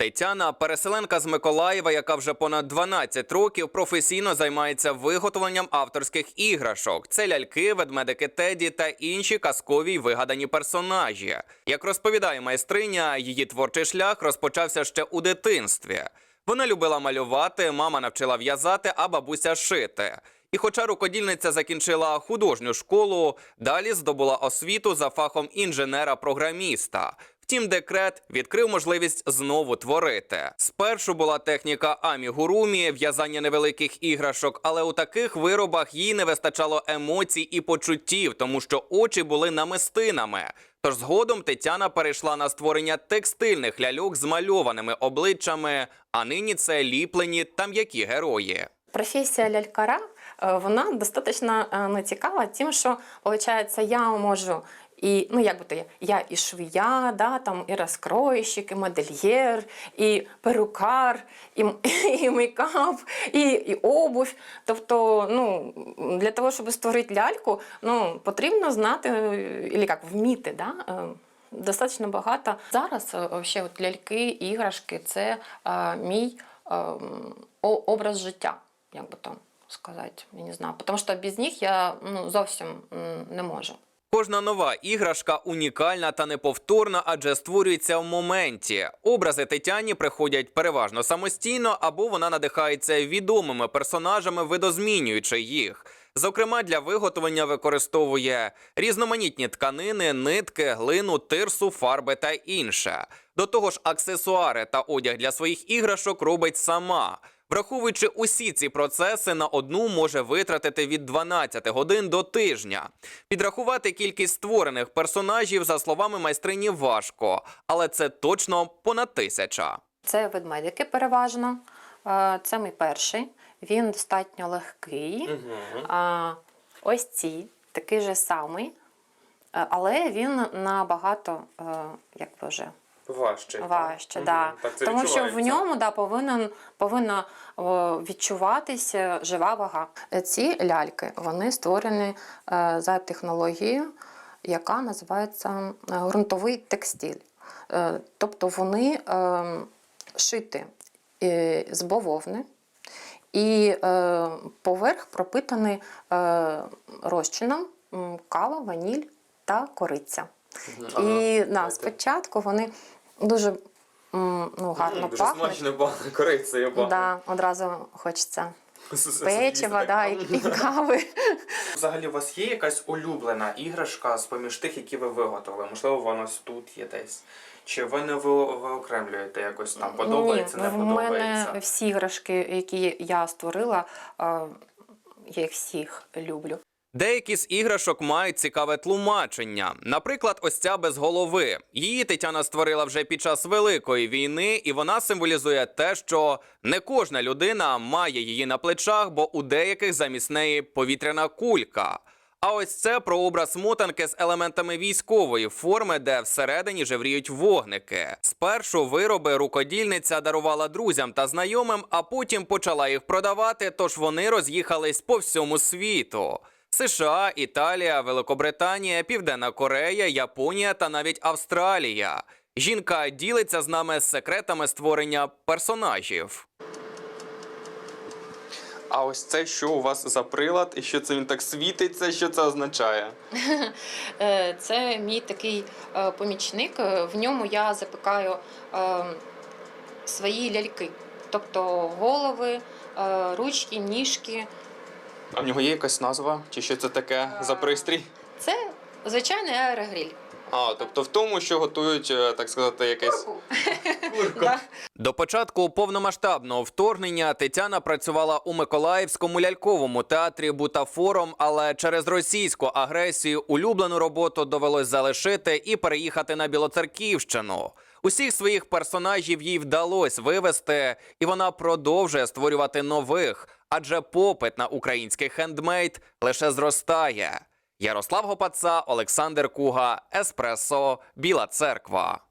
Тетяна переселенка з Миколаєва, яка вже понад 12 років професійно займається виготовленням авторських іграшок. Це ляльки, ведмедики Теді та інші казкові й вигадані персонажі. Як розповідає майстриня, її творчий шлях розпочався ще у дитинстві. Вона любила малювати, мама навчила в'язати, а бабуся шити. І хоча рукодільниця закінчила художню школу, далі здобула освіту за фахом інженера-програміста. Втім, декрет відкрив можливість знову творити. Спершу була техніка амігурумі, в'язання невеликих іграшок, але у таких виробах їй не вистачало емоцій і почуттів, тому що очі були намистинами. Тож згодом Тетяна перейшла на створення текстильних ляльок з мальованими обличчями, а нині це ліплені та м'які герої. Професія лялькара е, вона достатньо е, цікава тим, що виходить, я можу і ну як би то я, і швія, да, там і розкройщик, і модельєр, і перукар, і, і мейкап, і, і обувь. Тобто, ну для того, щоб створити ляльку, ну потрібно знати і як вміти. Да? е, Достатньо багато. Зараз е, вообще, от ляльки, іграшки це е, мій е, образ життя, як би то сказати, я не знаю. Тому що без них я ну, зовсім не можу. Кожна нова іграшка унікальна та неповторна, адже створюється в моменті. Образи Тетяні приходять переважно самостійно, або вона надихається відомими персонажами, видозмінюючи їх. Зокрема, для виготовлення використовує різноманітні тканини, нитки, глину, тирсу, фарби та інше. До того ж, аксесуари та одяг для своїх іграшок робить сама. Враховуючи усі ці процеси, на одну може витратити від 12 годин до тижня. Підрахувати кількість створених персонажів, за словами майстрині, важко, але це точно понад тисяча. Це ведмедики переважно. Е, Це мій перший. Він достатньо легкий. А, Ось ці такий же самий, е, але він набагато, е, як би вже Важче. важче. Да. Тому що в ньому да, повинен, повинна відчуватися жива вага. Ці ляльки вони створені е, за технологією, яка називається е, ґрунтовий текстиль. Е, тобто вони е, шиті е, з бавовни. І е, поверх пропитаний е, розчином кава, ваніль та кориця. І да, спочатку вони дуже м, ну, гарно пахнуть. пахне корицею Да, одразу хочеться печива да, і, і кави. Взагалі, у вас є якась улюблена іграшка з поміж тих, які ви виготовили? Можливо, вона ось тут є десь. Чи ви не ви, виокремлюєте якось там? Подобається, Ні, не в подобається? мене всі іграшки, які я створила, е, я їх всіх люблю. Деякі з іграшок мають цікаве тлумачення. Наприклад, ось ця без голови. Її Тетяна створила вже під час Великої війни, і вона символізує те, що не кожна людина має її на плечах, бо у деяких замість неї повітряна кулька. А ось це про образ мотанки з елементами військової форми, де всередині жевріють вогники. Спершу вироби рукодільниця дарувала друзям та знайомим, а потім почала їх продавати, тож вони роз'їхались по всьому світу. США, Італія, Великобританія, Південна Корея, Японія та навіть Австралія. Жінка ділиться з нами секретами створення персонажів. А ось це що у вас за прилад, і що це він так світиться? Що це означає? Е, Це мій такий е, помічник. В ньому я запікаю е, свої ляльки, тобто голови, ручки, ніжки. А в нього є якась назва? Чи що це таке за пристрій? Це звичайний аерогриль. А, тобто в тому, що готують, е, так сказати, якесь. Да. До початку повномасштабного вторгнення Тетяна працювала у Миколаївському ляльковому театрі бутафором, але через російську агресію улюблену роботу довелось залишити і переїхати на Білоцерківщину. Усіх своїх персонажів їй вдалося вивести, і вона продовжує створювати нових, адже попит на український хендмейд лише зростає. Ярослав Гопаца, Олександр Куга, Еспресо, Біла Церква.